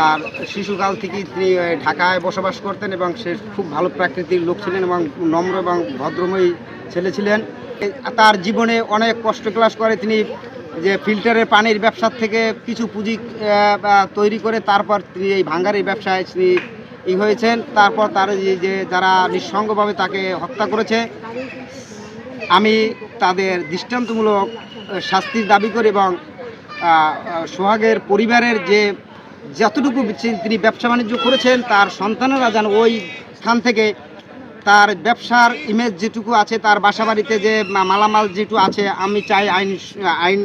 তার শিশুকাল থেকেই তিনি ঢাকায় বসবাস করতেন এবং সে খুব ভালো প্রাকৃতিক লোক ছিলেন এবং নম্র এবং ভদ্রময়ী ছেলে ছিলেন। তার জীবনে অনেক কষ্ট ক্লাস করে তিনি যে ফিল্টারের পানির ব্যবসার থেকে কিছু পুঁজি তৈরি করে তারপর তিনি এই ভাঙ্গারির ব্যবসায় তিনি ই হয়েছেন। তারপর তার যে যারা নিঃসঙ্গভাবে তাকে হত্যা করেছে, আমি তাদের দৃষ্টান্তমূলক শাস্তির দাবি করি এবং সোহাগের পরিবারের যে যতটুকু তিনি ব্যবসা বাণিজ্য করেছেন তার সন্তানেরা যেন ওই স্থান থেকে তার ব্যবসার ইমেজ যেটুকু আছে তার বাসা বাড়িতে যে মালামাল যেটুকু আছে আমি চাই আইন আইন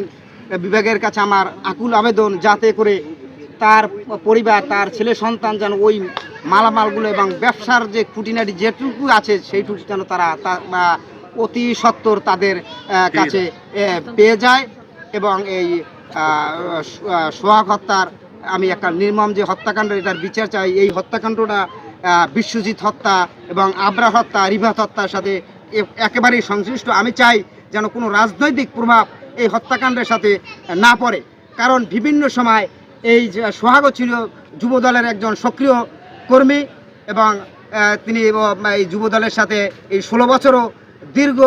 বিভাগের কাছে আমার আকুল আবেদন যাতে করে তার পরিবার তার ছেলে সন্তান যেন ওই মালামালগুলো এবং ব্যবসার যে খুঁটিনাটি যেটুকু আছে সেইটুকু যেন তারা তা- অতি সত্বর তাদের কাছে পেয়ে যায় এবং এই সোহাগ হত্যার আমি একটা নির্মম যে হত্যাকাণ্ড, এটার বিচার চাই। এই হত্যাকাণ্ডটা বিশ্বজিৎ হত্যা এবং আবরা হত্যা, রিভাত হত্যার সাথে একেবারেই সংশ্লিষ্ট। আমি চাই যেন কোনো রাজনৈতিক প্রভাব এই হত্যাকাণ্ডের সাথে না পড়ে। কারণ বিভিন্ন সময় এই যে সোহাগও ছিল যুবদলের একজন সক্রিয় কর্মী এবং তিনি এই যুবদলের সাথে এই ষোলো বছরও দীর্ঘ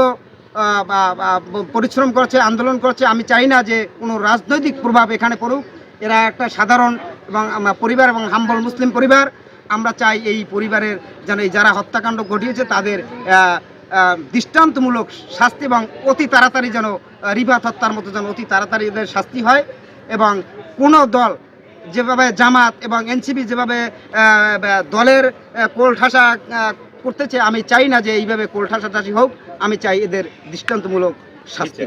পরিশ্রম করছে, আন্দোলন করছে। আমি চাই না যে কোনো রাজনৈতিক প্রভাব এখানে পড়ুক। এরা একটা সাধারণ এবং পরিবার এবং হাম্বল মুসলিম পরিবার। আমরা চাই এই পরিবারের যেন এই যারা হত্যাকাণ্ড ঘটিয়েছে তাদের দৃষ্টান্তমূলক শাস্তি এবং অতি তাড়াতাড়ি যেন রিভাত হত্যার মতো যেন অতি তাড়াতাড়ি এদের শাস্তি হয় এবং কোনো দল যেভাবে জামাত এবং এনসিপি যেভাবে দলের আহ, কোলঠাসা আহ, করতেছে আমি চাই না যে এইভাবে কোলঠাসাটাসি হোক। আমি চাই এদের দৃষ্টান্তমূলক শাস্তি।